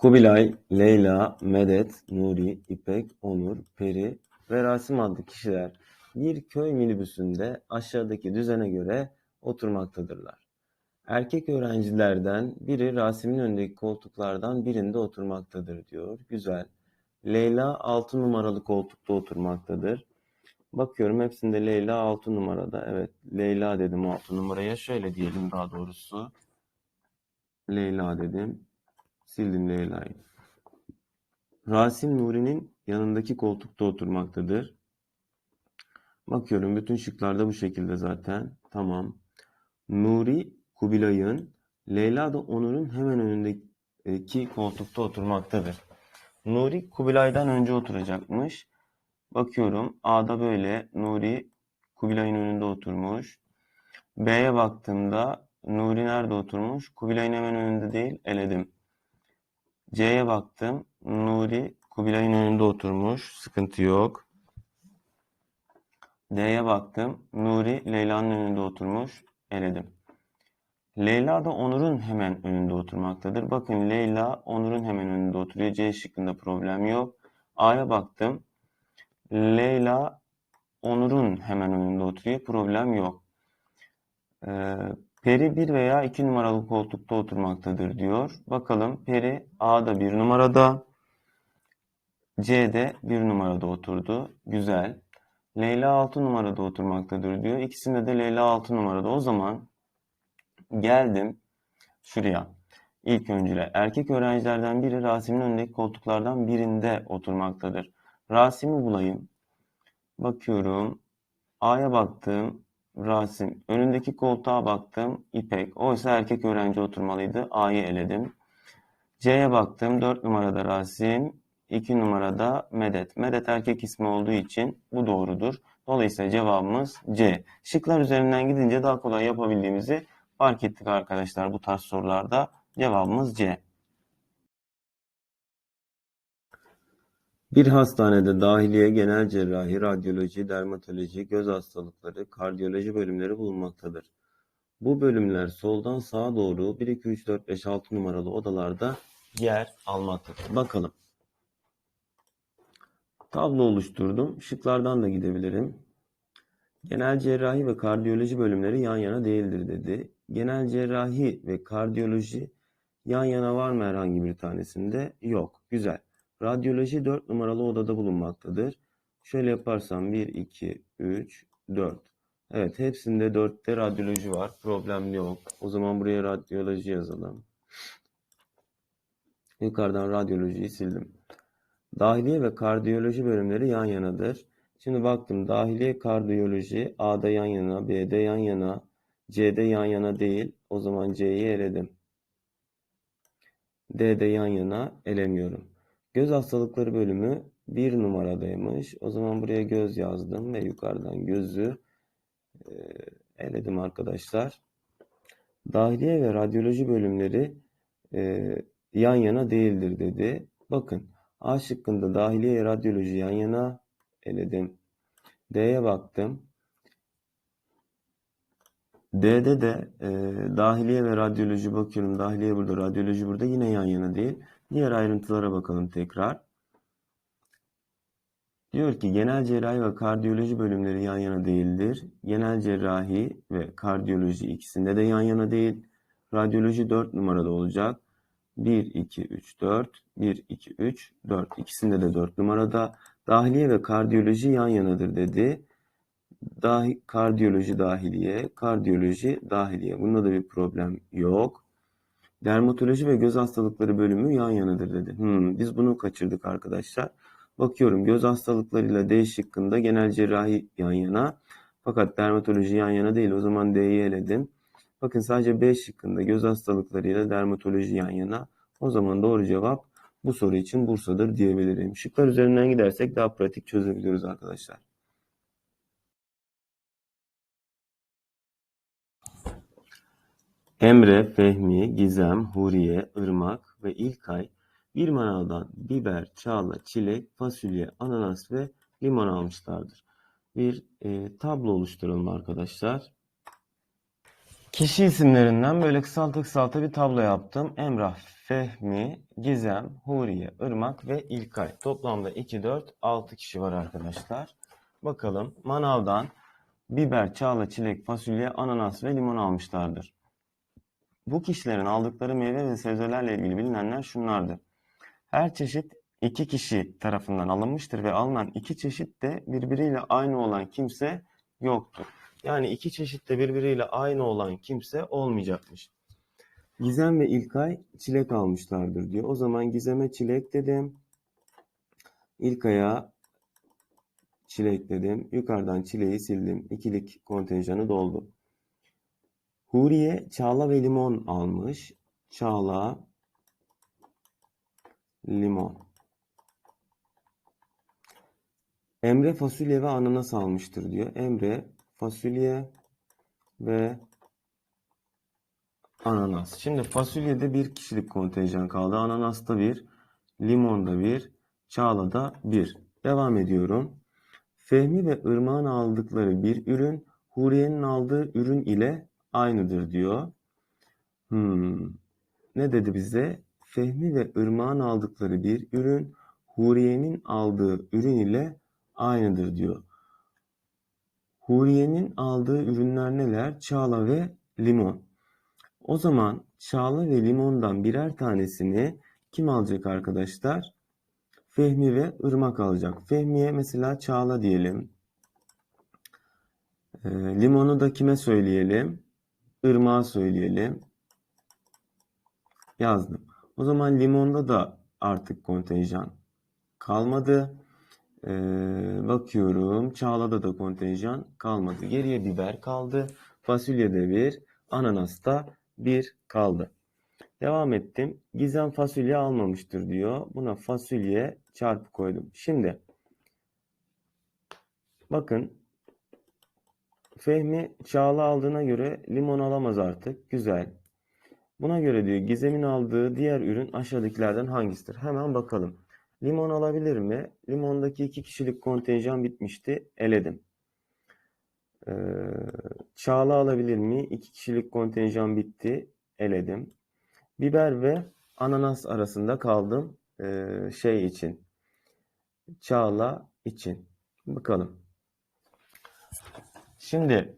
Kubilay, Leyla, Medet, Nuri, İpek, Onur, Peri ve Rasim adlı kişiler bir köy minibüsünde aşağıdaki düzene göre oturmaktadırlar. Erkek öğrencilerden biri Rasim'in önündeki koltuklardan birinde oturmaktadır diyor. Güzel. Leyla 6 numaralı koltukta oturmaktadır. Bakıyorum hepsinde Leyla 6 numarada. Evet Leyla dedim 6 numaraya. Şöyle diyelim daha doğrusu. Leyla dedim. Sildim Leyla'yı. Rasim Nuri'nin yanındaki koltukta oturmaktadır. Bakıyorum bütün şıklarda bu şekilde zaten. Tamam. Nuri Kubilay'ın, Leyla da Onur'un hemen önündeki koltukta oturmaktadır. Nuri Kubilay'dan önce oturacakmış. Bakıyorum A'da böyle Nuri Kubilay'ın önünde oturmuş. B'ye baktığımda Nuri nerede oturmuş? Kubilay'ın hemen önünde değil, eledim. C'ye baktım. Nuri Kubilay'ın önünde oturmuş. Sıkıntı yok. D'ye baktım. Nuri Leyla'nın önünde oturmuş. Eledim. Leyla da Onur'un hemen önünde oturmaktadır. Bakın Leyla Onur'un hemen önünde oturuyor. C şıkkında problem yok. A'ya baktım. Leyla Onur'un hemen önünde oturuyor. Problem yok. Ee, Peri 1 veya 2 numaralı koltukta oturmaktadır diyor. Bakalım Peri A'da 1 numarada. C'de 1 numarada oturdu. Güzel. Leyla 6 numarada oturmaktadır diyor. İkisinde de Leyla 6 numarada. O zaman geldim şuraya. İlk öncüle. Erkek öğrencilerden biri Rasim'in önündeki koltuklardan birinde oturmaktadır. Rasim'i bulayım. Bakıyorum. A'ya baktım. Rasim. Önündeki koltuğa baktım. İpek. Oysa erkek öğrenci oturmalıydı. A'yı eledim. C'ye baktım. 4 numarada Rasim. 2 numarada Medet. Medet erkek ismi olduğu için bu doğrudur. Dolayısıyla cevabımız C. Şıklar üzerinden gidince daha kolay yapabildiğimizi fark ettik arkadaşlar bu tarz sorularda. Cevabımız C. Bir hastanede dahiliye, genel cerrahi, radyoloji, dermatoloji, göz hastalıkları, kardiyoloji bölümleri bulunmaktadır. Bu bölümler soldan sağa doğru 1, 2, 3, 4, 5, 6 numaralı odalarda yer almaktadır. Bakalım. Tablo oluşturdum. Şıklardan da gidebilirim. Genel cerrahi ve kardiyoloji bölümleri yan yana değildir dedi. Genel cerrahi ve kardiyoloji yan yana var mı herhangi bir tanesinde? Yok. Güzel. Radyoloji 4 numaralı odada bulunmaktadır. Şöyle yaparsam 1, 2, 3, 4. Evet hepsinde 4'te radyoloji var. Problem yok. O zaman buraya radyoloji yazalım. Yukarıdan radyolojiyi sildim. Dahiliye ve kardiyoloji bölümleri yan yanadır. Şimdi baktım dahiliye kardiyoloji A'da yan yana, B'de yan yana, C'de yan yana değil. O zaman C'yi eledim. D'de yan yana elemiyorum. Göz hastalıkları bölümü bir numaradaymış. O zaman buraya göz yazdım ve yukarıdan gözü e, eledim arkadaşlar. Dahiliye ve radyoloji bölümleri e, yan yana değildir dedi. Bakın A şıkkında dahiliye ve radyoloji yan yana eledim. D'ye baktım. D'de de e, dahiliye ve radyoloji bakıyorum. Dahiliye burada, radyoloji burada yine yan yana değil. Diğer ayrıntılara bakalım tekrar. Diyor ki genel cerrahi ve kardiyoloji bölümleri yan yana değildir. Genel cerrahi ve kardiyoloji ikisinde de yan yana değil. Radyoloji 4 numarada olacak. 1, 2, 3, 4. 1, 2, 3, 4. İkisinde de 4 numarada. Dahiliye ve kardiyoloji yan yanadır dedi. Dahi, kardiyoloji dahiliye, kardiyoloji dahiliye. Bunda da bir problem yok. Dermatoloji ve göz hastalıkları bölümü yan yanadır dedi. Hmm, biz bunu kaçırdık arkadaşlar. Bakıyorum göz hastalıklarıyla D şıkkında genel cerrahi yan yana. Fakat dermatoloji yan yana değil. O zaman D'yi eledim. Bakın sadece B şıkkında göz hastalıklarıyla dermatoloji yan yana. O zaman doğru cevap bu soru için Bursa'dır diyebilirim. Şıklar üzerinden gidersek daha pratik çözebiliyoruz arkadaşlar. Emre, Fehmi, Gizem, Huriye, Irmak ve İlkay bir manavdan biber, çağla, çilek, fasulye, ananas ve limon almışlardır. Bir e, tablo oluşturalım arkadaşlar. Kişi isimlerinden böyle kısalta kısalta bir tablo yaptım. Emrah, Fehmi, Gizem, Huriye, Irmak ve İlkay. Toplamda 2, 4, 6 kişi var arkadaşlar. Bakalım manavdan biber, çağla, çilek, fasulye, ananas ve limon almışlardır. Bu kişilerin aldıkları meyve ve sebzelerle ilgili bilinenler şunlardır. Her çeşit iki kişi tarafından alınmıştır ve alınan iki çeşit de birbiriyle aynı olan kimse yoktur. Yani iki çeşit de birbiriyle aynı olan kimse olmayacakmış. Gizem ve İlkay çilek almışlardır diyor. O zaman Gizem'e çilek dedim. İlkay'a çilek dedim. Yukarıdan çileği sildim. İkilik kontenjanı doldu. Huriye çağla ve limon almış. Çağla, limon. Emre fasulye ve ananas almıştır diyor. Emre fasulye ve ananas. Şimdi fasulyede bir kişilik kontenjan kaldı. Ananasta bir, limonda bir, çağlada bir. Devam ediyorum. Fehmi ve Irmak'ın aldıkları bir ürün Huriye'nin aldığı ürün ile aynıdır diyor. Hmm. Ne dedi bize? Fehmi ve Irmak'ın aldıkları bir ürün Huriye'nin aldığı ürün ile aynıdır diyor. Huriye'nin aldığı ürünler neler? Çağla ve limon. O zaman çağla ve limondan birer tanesini kim alacak arkadaşlar? Fehmi ve Irmak alacak. Fehmi'ye mesela çağla diyelim. E, limonu da kime söyleyelim? Irmak'a söyleyelim. Yazdım. O zaman limonda da artık kontenjan kalmadı. Ee, bakıyorum. Çağla'da da kontenjan kalmadı. Geriye biber kaldı. Fasulyede bir, ananasta bir kaldı. Devam ettim. Gizem fasulye almamıştır diyor. Buna fasulye çarpı koydum. Şimdi bakın Fehmi Çağla aldığına göre limon alamaz artık. Güzel. Buna göre diyor Gizem'in aldığı diğer ürün aşağıdakilerden hangisidir? Hemen bakalım. Limon alabilir mi? Limondaki iki kişilik kontenjan bitmişti. Eledim. Ee, Çağla alabilir mi? İki kişilik kontenjan bitti. Eledim. Biber ve ananas arasında kaldım. Ee, şey için. Çağla için. Bakalım. Şimdi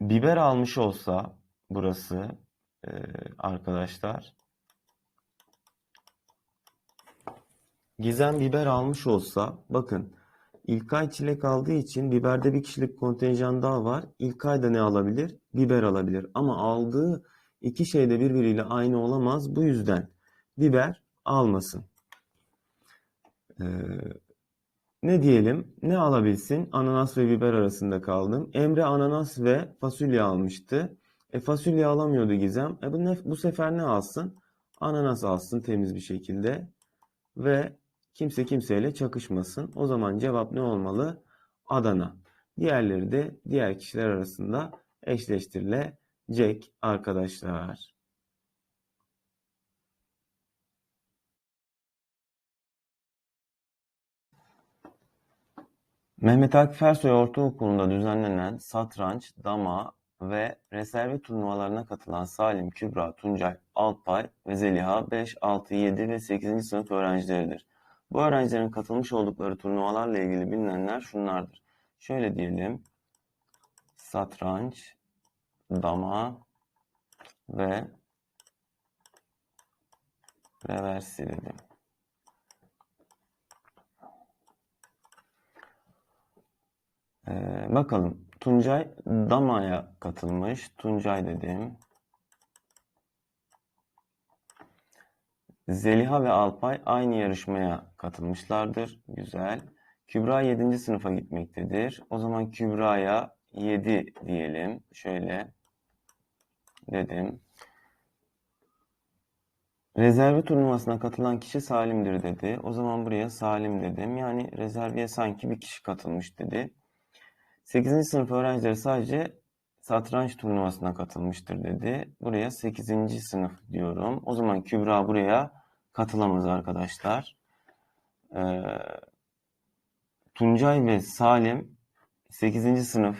biber almış olsa burası e, arkadaşlar Gizem biber almış olsa bakın İlkay çilek aldığı için biberde bir kişilik kontenjan daha var. İlkay da ne alabilir? Biber alabilir. Ama aldığı iki şey de birbiriyle aynı olamaz. Bu yüzden biber almasın. Ee, ne diyelim? Ne alabilsin? Ananas ve biber arasında kaldım. Emre ananas ve fasulye almıştı. E fasulye alamıyordu Gizem. E bu, bu sefer ne alsın? Ananas alsın temiz bir şekilde. Ve kimse kimseyle çakışmasın. O zaman cevap ne olmalı? Adana. Diğerleri de diğer kişiler arasında eşleştirilecek arkadaşlar. Mehmet Akif Ersoy Ortaokulu'nda düzenlenen satranç, dama ve rezerve turnuvalarına katılan Salim, Kübra, Tuncay, Alpay ve Zeliha 5, 6, 7 ve 8. sınıf öğrencileridir. Bu öğrencilerin katılmış oldukları turnuvalarla ilgili bilinenler şunlardır. Şöyle diyelim. Satranç, dama ve reversi dedim. Ee, bakalım. Tuncay Dama'ya katılmış. Tuncay dedim. Zeliha ve Alpay aynı yarışmaya katılmışlardır. Güzel. Kübra 7. sınıfa gitmektedir. O zaman Kübra'ya 7 diyelim. Şöyle dedim. Rezervi turnuvasına katılan kişi Salim'dir dedi. O zaman buraya Salim dedim. Yani rezerviye sanki bir kişi katılmış dedi. 8. sınıf öğrencileri sadece satranç turnuvasına katılmıştır dedi. Buraya 8. sınıf diyorum. O zaman Kübra buraya katılamaz arkadaşlar. Ee, Tuncay ve Salim 8. sınıf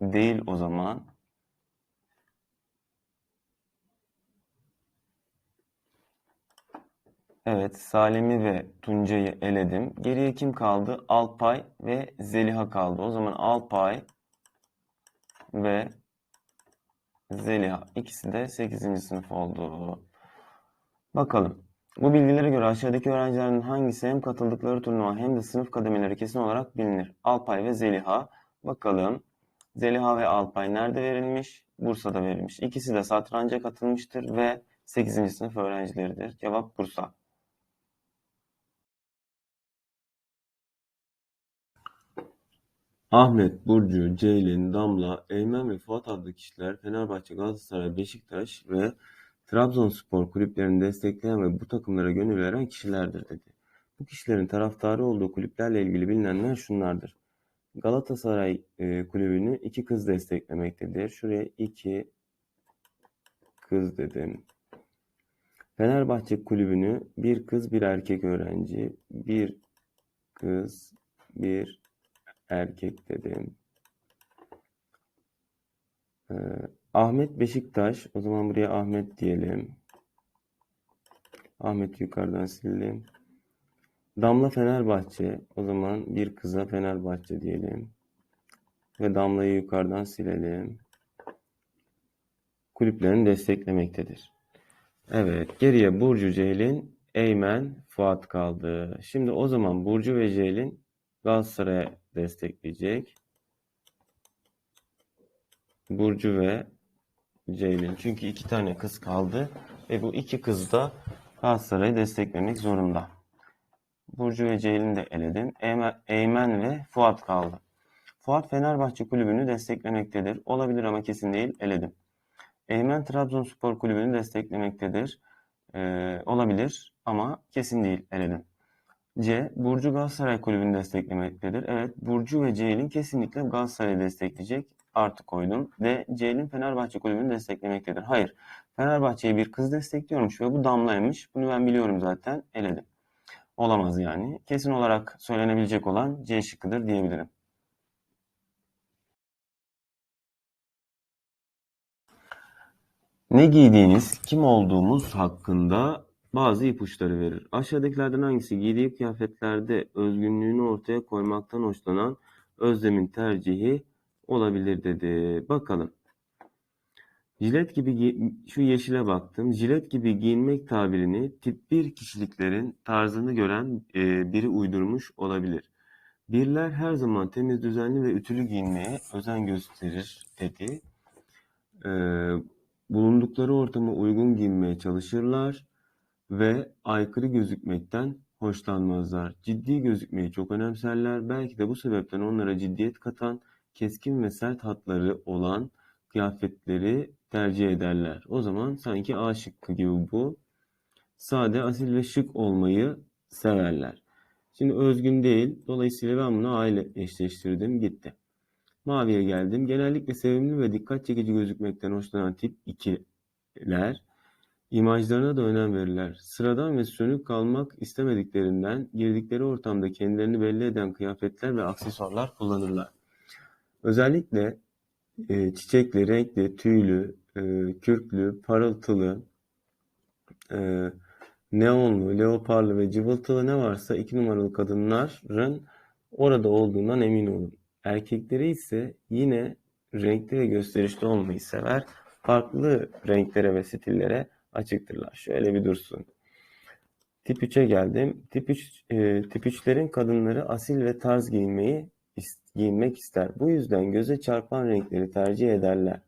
değil o zaman. Evet, Salim'i ve Tuncay'ı eledim. Geriye kim kaldı? Alpay ve Zeliha kaldı. O zaman Alpay ve Zeliha. İkisi de 8. sınıf oldu. Bakalım. Bu bilgilere göre aşağıdaki öğrencilerin hangisi hem katıldıkları turnuva hem de sınıf kademeleri kesin olarak bilinir? Alpay ve Zeliha. Bakalım. Zeliha ve Alpay nerede verilmiş? Bursa'da verilmiş. İkisi de satranca katılmıştır ve 8. sınıf öğrencileridir. Cevap Bursa. Ahmet, Burcu, Ceylin, Damla, Eymen ve Fuat adlı kişiler Fenerbahçe, Galatasaray, Beşiktaş ve Trabzonspor kulüplerini destekleyen ve bu takımlara gönül veren kişilerdir dedi. Bu kişilerin taraftarı olduğu kulüplerle ilgili bilinenler şunlardır. Galatasaray e, kulübünü iki kız desteklemektedir. Şuraya iki kız dedim. Fenerbahçe kulübünü bir kız bir erkek öğrenci, bir kız bir erkek dedim. Ee, Ahmet Beşiktaş. O zaman buraya Ahmet diyelim. Ahmet yukarıdan silelim. Damla Fenerbahçe. O zaman bir kıza Fenerbahçe diyelim. Ve Damla'yı yukarıdan silelim. Kulüplerini desteklemektedir. Evet. Geriye Burcu, Ceylin, Eymen, Fuat kaldı. Şimdi o zaman Burcu ve Ceylin Galatasaray'a destekleyecek. Burcu ve Ceylin. Çünkü iki tane kız kaldı ve bu iki kız da Galatasaray'ı desteklemek zorunda. Burcu ve Ceylin de eledim. Eymen, ve Fuat kaldı. Fuat Fenerbahçe kulübünü desteklemektedir. Olabilir ama kesin değil. Eledim. Eymen Trabzonspor kulübünü desteklemektedir. Ee, olabilir ama kesin değil. Eledim. C. Burcu Galatasaray kulübünü desteklemektedir. Evet, Burcu ve Ceylin kesinlikle Galatasaray'ı destekleyecek. Artı koydum. D. Ceylin Fenerbahçe kulübünü desteklemektedir. Hayır. Fenerbahçe'yi bir kız destekliyormuş ve bu Damla'ymış. Bunu ben biliyorum zaten. Eledim. Olamaz yani. Kesin olarak söylenebilecek olan C şıkkıdır diyebilirim. Ne giydiğiniz, kim olduğumuz hakkında bazı ipuçları verir. Aşağıdakilerden hangisi giydiği kıyafetlerde özgünlüğünü ortaya koymaktan hoşlanan Özlem'in tercihi olabilir dedi. Bakalım. Jilet gibi şu yeşile baktım. Jilet gibi giyinmek tabirini tip 1 kişiliklerin tarzını gören e, biri uydurmuş olabilir. Birler her zaman temiz, düzenli ve ütülü giyinmeye özen gösterir dedi. E, bulundukları ortama uygun giyinmeye çalışırlar ve aykırı gözükmekten hoşlanmazlar. Ciddi gözükmeyi çok önemserler. Belki de bu sebepten onlara ciddiyet katan, keskin ve sert hatları olan kıyafetleri tercih ederler. O zaman sanki A şıkkı gibi bu. Sade, asil ve şık olmayı severler. Şimdi özgün değil. Dolayısıyla ben bunu A ile eşleştirdim. Gitti. Maviye geldim. Genellikle sevimli ve dikkat çekici gözükmekten hoşlanan tip 2'ler imajlarına da önem verirler. Sıradan ve sönük kalmak istemediklerinden girdikleri ortamda kendilerini belli eden kıyafetler ve aksesuarlar kullanırlar. Özellikle e, çiçekli, renkli, tüylü, e, kürklü, parıltılı, e, neonlu, leoparlı ve cıvıltılı ne varsa iki numaralı kadınların orada olduğundan emin olun. Erkekleri ise yine renkli ve gösterişli olmayı sever. Farklı renklere ve stillere açıktırlar. Şöyle bir dursun. Tip 3'e geldim. Tip 3 e, tip 3'lerin kadınları asil ve tarz giyinmeyi giyinmek ister. Bu yüzden göze çarpan renkleri tercih ederler.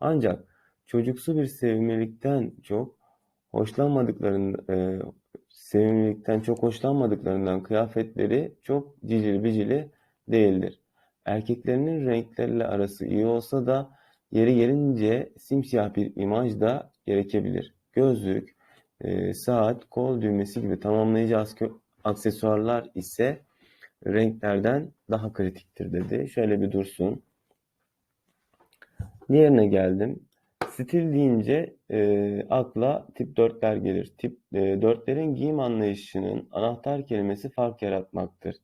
Ancak çocuksu bir sevimlilikten çok hoşlanmadıklarından e, sevimlilikten çok hoşlanmadıklarından kıyafetleri çok cicili bicili değildir. Erkeklerinin renklerle arası iyi olsa da yeri gelince simsiyah bir imaj da gerekebilir. Gözlük, e, saat, kol düğmesi gibi tamamlayıcı aksesuarlar ise renklerden daha kritiktir dedi. Şöyle bir dursun. Diğerine geldim. Stil deyince e, akla tip 4'ler gelir. Tip e, 4'lerin giyim anlayışının anahtar kelimesi fark yaratmaktır.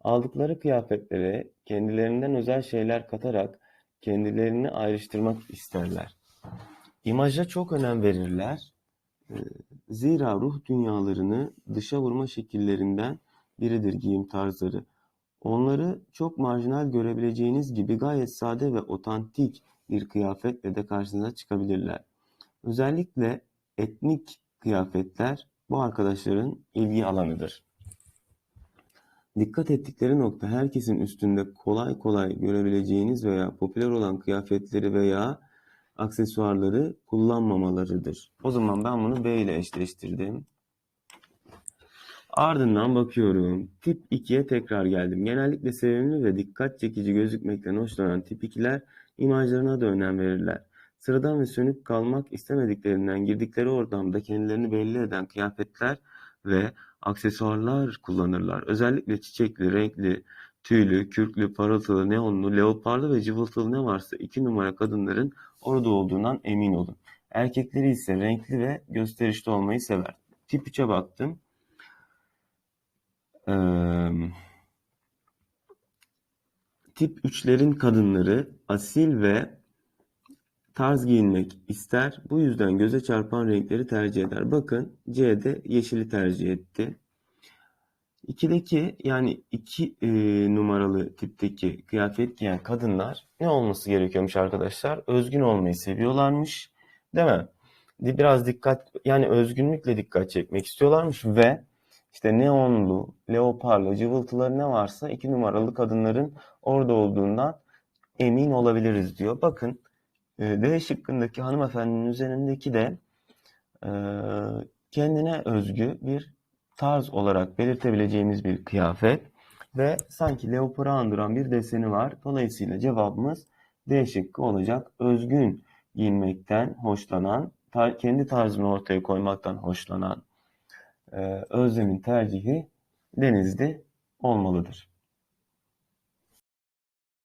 Aldıkları kıyafetlere kendilerinden özel şeyler katarak kendilerini ayrıştırmak isterler. İmaja çok önem verirler. Ee, Zira ruh dünyalarını dışa vurma şekillerinden biridir giyim tarzları. Onları çok marjinal görebileceğiniz gibi gayet sade ve otantik bir kıyafetle de karşınıza çıkabilirler. Özellikle etnik kıyafetler bu arkadaşların ilgi alanıdır. Dikkat ettikleri nokta herkesin üstünde kolay kolay görebileceğiniz veya popüler olan kıyafetleri veya aksesuarları kullanmamalarıdır. O zaman ben bunu B ile eşleştirdim. Ardından bakıyorum. Tip 2'ye tekrar geldim. Genellikle sevimli ve dikkat çekici gözükmekten hoşlanan tip 2'ler imajlarına da önem verirler. Sıradan ve sönük kalmak istemediklerinden girdikleri ortamda kendilerini belli eden kıyafetler ve aksesuarlar kullanırlar. Özellikle çiçekli, renkli, tüylü, kürklü, parıltılı, neonlu, leoparlı ve cıvıltılı ne varsa iki numara kadınların orada olduğundan emin olun. Erkekleri ise renkli ve gösterişli olmayı sever. Tip 3'e baktım. Ee, tip 3'lerin kadınları asil ve tarz giyinmek ister. Bu yüzden göze çarpan renkleri tercih eder. Bakın C'de yeşili tercih etti. 2'deki yani 2 e, numaralı tipteki kıyafet giyen kadınlar ne olması gerekiyormuş arkadaşlar? Özgün olmayı seviyorlarmış. Değil mi? Biraz dikkat yani özgünlükle dikkat çekmek istiyorlarmış ve işte neonlu, leoparlı, cıvıltıları ne varsa 2 numaralı kadınların orada olduğundan emin olabiliriz diyor. Bakın e, D şıkkındaki hanımefendinin üzerindeki de e, kendine özgü bir tarz olarak belirtebileceğimiz bir kıyafet ve sanki leoparı andıran bir deseni var. Dolayısıyla cevabımız D şıkkı olacak. Özgün giyinmekten hoşlanan, tar- kendi tarzını ortaya koymaktan hoşlanan e, Özlem'in tercihi Denizli olmalıdır.